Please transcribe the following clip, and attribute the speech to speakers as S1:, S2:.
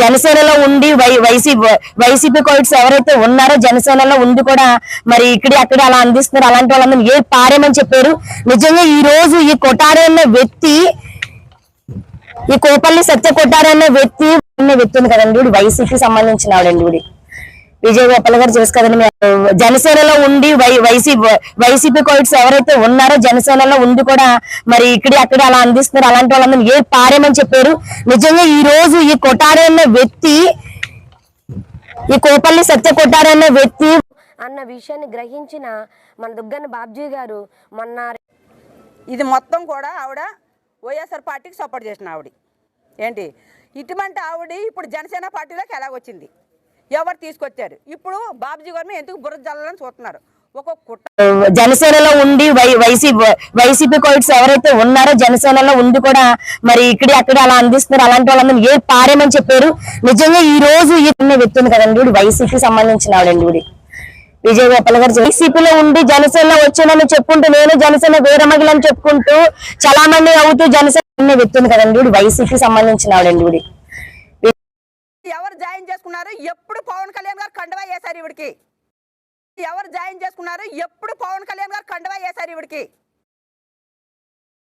S1: జనసేనలో ఉండి Y YCP YCP quotes ఎవరైతే ఉన్నారో జనసేనలో ఉండి కూడా మరి ఇక్కడ అక్కడ అలా అందిస్తున్నారు. అలాంటి వాళ్ళందరూ ఏ పారేమని చెప్పారు? నిజంగా ఈ రోజు ఈ కొటారి అనే వ్యక్తి ఈ కోపల్లి సత్య కొట్టారు అనే వ్యక్తి వ్యక్తి ఉంది కదండి. వైసీపీ సంబంధించిన ఆవిడండి విజయ్ గోపాల్ గారు తెలుసు కదండి జనసేనలో ఉండి వై వైసీపీ వైసీపీ కోయిట్స్ ఎవరైతే ఉన్నారో జనసేనలో ఉండి కూడా మరి ఇక్కడ అక్కడ అలా అందిస్తున్నారు. అలాంటి వాళ్ళందరూ ఏ పారేమని చెప్పారు. నిజంగా ఈ రోజు ఈ కొట్టారి వ్యక్తి ఈ కోపల్లి సత్య కొట్టారు వ్యక్తి
S2: అన్న విషయాన్ని గ్రహించిన మన దుగ్గన్న బాబ్జీ గారు మొన్న
S3: ఇది మొత్తం కూడా ఆవిడ వైఎస్ఆర్ పార్టీకి సపోర్ట్ చేసిన ఆవిడ. ఏంటి? ఇటువంటి ఆవిడ ఇప్పుడు జనసేన పార్టీలోకి ఎలాగొచ్చింది? ఎవరు తీసుకొచ్చారు? ఇప్పుడు బాబుజీ గారు మీద ఎందుకు బుర్ర జల్లని చూస్తున్నారు?
S1: జనసేనలో ఉండి వై వైసీపీ వైసీపీ కోయిట్స్ ఎవరైతే ఉన్నారో జనసేనలో ఉండి కూడా మరి ఇక్కడ అక్కడ అలా అందిస్తున్నారు. అలాంటి వాళ్ళందరూ ఏ పారేమని చెప్పారు? నిజంగా ఈ రోజు ఈ అనే కదండి వీడు. వైసీపీ సంబంధించిన ఆవిడండి విజయ గోపాల్ గారు వైసీపీలో ఉండి జనసేనలో వచ్చానని చెప్పుకుంటూ నేను జనసేన వీరమగిలని చెప్పుకుంటూ చాలా మంది అవుతూ జనసేన అనే కదండి వీడు. వైసీపీ సంబంధించిన ఆవిడండి వీడి.
S3: చేసుకున్నారు. ఎప్పుడు పవన్ కళ్యాణ్ గారు కండవా వేశారు ఇవిడికి ఎవరు జాయిన్ చేసుకున్నారు? ఎప్పుడు పవన్ కళ్యాణ్ గారు కండవా వేశారు ఇవిడికి